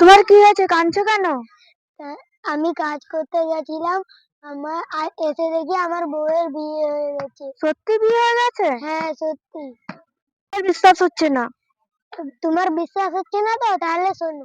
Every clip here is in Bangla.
তোমার কি হয়েছে কাঁদছো কেন আমি কাজ করতে গেছিলাম আমার আর এসে দেখি আমার বউয়ের বিয়ে হয়ে গেছে সত্যি বিয়ে হয়ে গেছে হ্যাঁ সত্যি আমার বিশ্বাস হচ্ছে না তোমার বিশ্বাস হচ্ছে না তো তাহলে শোনো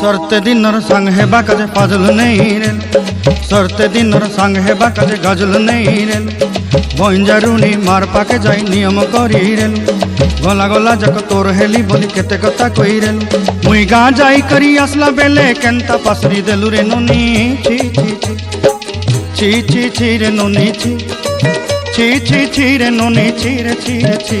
সরতে দিনর সঙ্গ হেবা কাজে ফাজল নেই রেল সরতে দিনর সঙ্গ হেবা কাজে গাজল নেই রেল বঞ্জারুনি মার পাকে যাই নিয়ম করি রেল গলা গলা যাক তোর হেলি বলি কেতে কথা কই রেল মুই গা যাই করি আসলা বেলে কেনতা পাসরি দেলু রে ননি। ছি ছি ছি। ছি রে ননি, ছি। ছি ছি ছি রে ননি, ছি রে ছি রে, ছি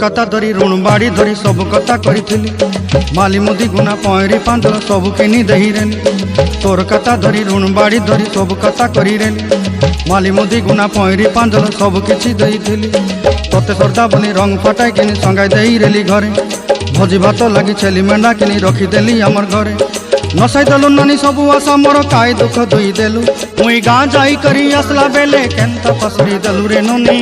কথা ধরি ଋଣ ବାଡ଼ି ଧରି ସବୁ କଥା କରିଥିଲି ମାଲି ମୁଦି ଗୁଣା ପଇଁରି ପାଞ୍ଜଳ ସବୁ କିଣି ଦେଇରେଲି ତୋର କଥା ଧରି ଋଣ ବାଡ଼ି ଧରି ସବୁ କଥା କରିରେଲି ମାଲି ମୁଦି ଗୁଣା ପଇଁରି ପାଞ୍ଜଳ ସବୁ କିଛି ଦେଇଥିଲି ତତେ ସର୍ଦା ବୋଲି ରଙ୍ଗ ଫଟାଇ କିନି ସଙ୍ଗାଇ ଦେଇରେଲି ଘରେ ଭୋଜି ଭାତ ଲାଗି ଛେଲି ମେଣ୍ଢା କିନି ରଖିଦେଲି ଆମର ଘରେ ନସାଇ ଦେଲୁ ନାନି ସବୁ ଆଶା ମୋର କାଇ ଦୁଃଖ ଧୋଇ ଦେଲୁ ମୁଇଁ ଗାଁ ଯାଇ କରି ଆସିଲା ବେଲେ କେନ୍ତା ପସରି ଦେଲୁ ରେ ନୁନି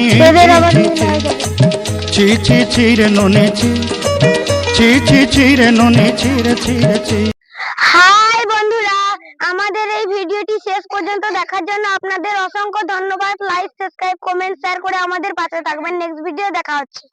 হাই বন্ধুরা, আমাদের এই ভিডিওটি শেষ পর্যন্ত দেখার জন্য আপনাদের অসংখ্য ধন্যবাদ। লাইক সাবস্ক্রাইব কমেন্ট শেয়ার করে আমাদের পাশে থাকবেন। নেক্সট ভিডিও দেখা হচ্ছে।